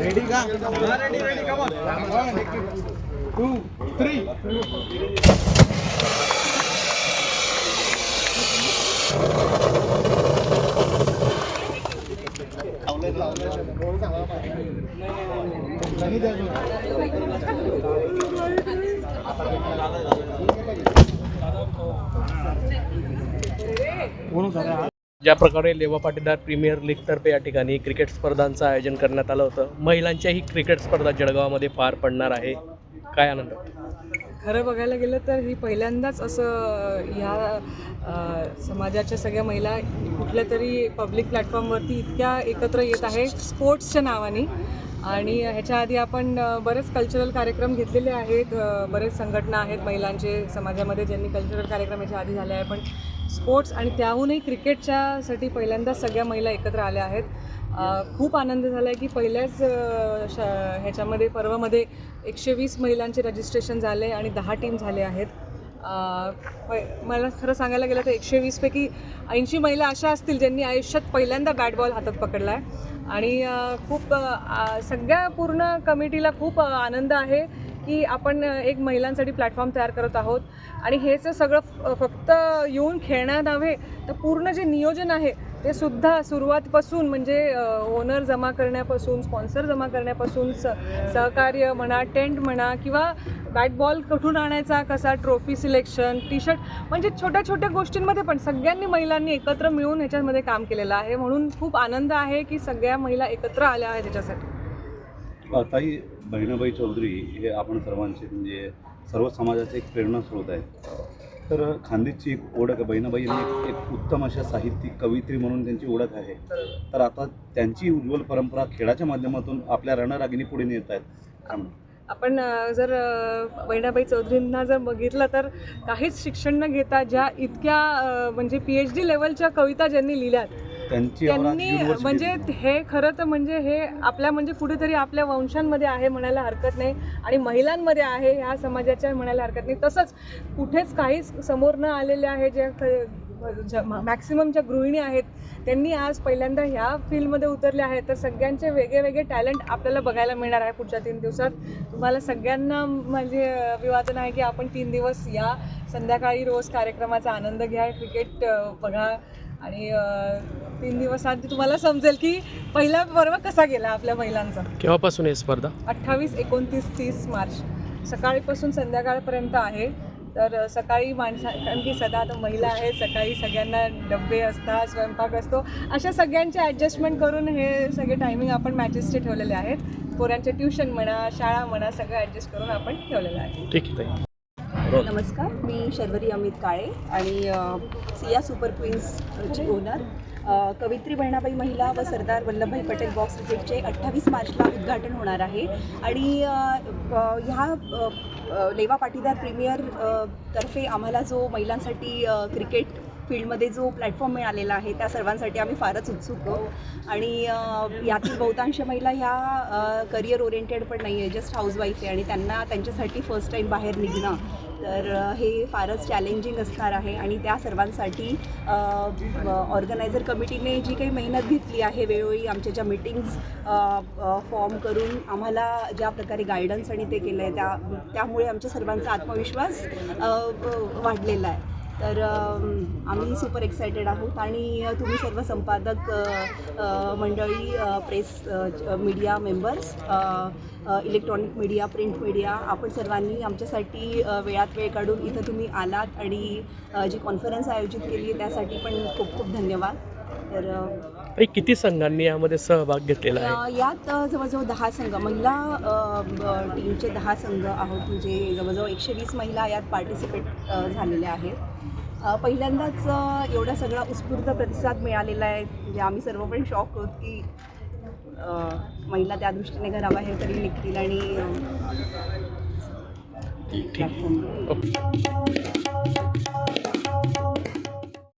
Ready का ready ready come on two three ज्या प्रकारे लेवा पाटीदार प्रीमियर लीगतर्फे या ठिकाणी क्रिकेट स्पर्धांचं आयोजन करण्यात आलं होतं. महिलांच्याही क्रिकेट स्पर्धा जळगावामध्ये पार पडणार आहे. काय आनंद? खरं बघायला गेलं तर ही पहिल्यांदाच असं ह्या समाजाच्या सगळ्या महिला कुठल्या तरी पब्लिक प्लॅटफॉर्मवरती इतक्या एकत्र येत आहे. स्पोर्ट्सच्या नावाने. आणि ह्याच्या आधी आपण बरेच कल्चरल कार्यक्रम घेतलेले आहेत. बरेच संघटना आहेत महिलांचे समाजामध्ये ज्यांनी कल्चरल कार्यक्रम याच्या आधी झाले आहे पण स्पोर्ट्स आणि त्याहूनही क्रिकेटच्यासाठी पहिल्यांदाच सगळ्या महिला एकत्र आल्या आहेत. खूप आनंद झाला आहे की पहिल्याच श ह्याच्यामध्ये पर्वामध्ये एकशे वीस महिलांचे रजिस्ट्रेशन झाले आणि दहा टीम झाले आहेत. मला खरं सांगायला गेलं तर एकशे वीसपैकी ऐंशी महिला अशा असतील ज्यांनी आयुष्यात पहिल्यांदा बॅट बॉल हातात पकडला आहे आणि खूप सगळ्या पूर्ण कमिटीला खूप आनंद आहे की आपण एक महिलांसाठी प्लॅटफॉर्म तयार करत आहोत. आणि हे जर सगळं फ- फक्त येऊन खेळण्यात नव्हे तर पूर्ण जे नियोजन आहे ते सुद्धा सुरुवातपासून म्हणजे ओनर जमा करण्यापासून स्पॉन्सर जमा करण्यापासून स सहकार्य म्हणा टेंट म्हणा किंवा बॅट बॉल कुठून आणायचा कसा ट्रॉफी सिलेक्शन टी शर्ट म्हणजे छोट्या छोट्या गोष्टींमध्ये पण सगळ्यांनी महिलांनी एकत्र मिळून ह्याच्यामध्ये काम केलेलं आहे. म्हणून खूप आनंद आहे की सगळ्या महिला एकत्र आल्या आहेत त्याच्यासाठी ताई बहिणाबाई चौधरी हे आपण सर्वांचे म्हणजे सर्व समाजाचे एक प्रेरणास्रोत आहे तर खानदेशची एक ओळख बहिणाबाई यांनी एक, उत्तम अशा साहित्यिक कवित्री म्हणून त्यांची ओळख आहे. तर आता त्यांची उज्ज्वल परंपरा खेळाच्या माध्यमातून आपल्या रणरागिणी पुढे नेत आहेत काय म्हणून आपण जर अ, बहिणाबाई चौधरींना जर बघितलं तर काहीच शिक्षण न घेता ज्या इतक्या म्हणजे पी एच डी लेवलच्या कविता ज्यांनी लिहिल्यात त्यांनी म्हणजे हे खरं तर म्हणजे हे आपल्या म्हणजे कुठेतरी आपल्या वंशांमध्ये आहे म्हणायला हरकत नाही आणि महिलांमध्ये आहे ह्या समाजाच्या म्हणायला हरकत नाही. तसंच कुठेच काहीच समोर न आलेले आहे ज्या मॅक्सिमम ज्या गृहिणी आहेत त्यांनी आज पहिल्यांदा ह्या फील्डमध्ये उतरले आहेत. तर सगळ्यांचे वेगळे वेगळे टॅलेंट आपल्याला बघायला मिळणार आहे पुढच्या तीन दिवसात. तुम्हाला सगळ्यांना म्हणजे अभिवादन आहे की आपण तीन दिवस या संध्याकाळी रोज कार्यक्रमाचा आनंद घ्या क्रिकेट बघा. आणि तीन दिवस आधी तुम्हाला समजेल की पहिला पर्व कसा गेला आपल्या महिलांचा? केव्हापासून ही स्पर्धा? अठ्ठावीस एकोणतीस तीस मार्च. सकाळीपासून संध्याकाळपर्यंत आहे. तर सकाळी माणसा कारण की सदा आता महिला आहेत सकाळी सगळ्यांना डबे असतात स्वयंपाक असतो. अशा सगळ्यांचे ॲडजस्टमेंट करून हे सगळे टायमिंग आपण मॅचेसचे ठेवलेले आहेत. पोरांचे ट्युशन म्हणा शाळा म्हणा सगळं ॲडजस्ट करून आपण ठेवलेलं आहे. ठीक आहे नमस्कार मी शर्वरी अमित काळे आणि सिया सुपर क्वीन्सची ओनर कवित्री बहिणाबाई महिला व सरदार वल्लभभाई पटेल बॉक्स क्रिकेटचे अठ्ठावीस मार्चला उद्घाटन होणार आहे. आणि ह्या लेवा पाटीदार प्रीमियर तर्फे आम्हाला जो महिलांसाठी क्रिकेट फील्डमध्ये जो प्लॅटफॉर्म मिळालेला आहे त्या सर्वांसाठी आम्ही फारच उत्सुक आहोत. आणि यातील बहुतांश महिला ह्या करिअर ओरिएंटेड पण नाही आहे जस्ट हाऊसवाईफ आहे. आणि त्यांना त्यांच्यासाठी फर्स्ट टाईम बाहेर निघणं तर हे फारच चॅलेंजिंग असणार आहे. आणि त्या सर्वांसाठी ऑर्गनायझर कमिटीने जी काही मेहनत घेतली आहे वेळोवेळी आमच्या ज्या मिटिंग्स फॉर्म करून आम्हाला ज्या प्रकारे गायडन्स आणि ते केलं आहे त्या त्यामुळे आमच्या सर्वांचा आत्मविश्वास वाढलेला आहे. तर आम्ही सुपर एक्सायटेड आहोत आणि तुम्ही सर्व संपादक मंडळी press media members electronic media print media आपण सर्वांनी आमच्यासाठी वेळात वेळ काढून इथं तुम्ही आलात आणि जी कॉन्फरन्स आयोजित केली आहे त्यासाठी पण खूप खूप धन्यवाद. तर ताई किती संघांनी यामध्ये सहभाग घेतलेला आहे? यात जवळजवळ दहा संघ महिला अ, टीमचे दहा संघ आहोत म्हणजे जवळजवळ एकशे वीस महिला यात पार्टिसिपेट अ, झालेल्या आहेत. अ, पहिल्यांदाच अ, एवढा सगळा उत्स्फूर्त प्रतिसाद मिळालेला आहे. म्हणजे आम्ही सर्व पण शॉक होत की अ, महिला त्या दृष्टीने घराबाहेर तरी निघतील आणि अ, ठीक. platform. ओके.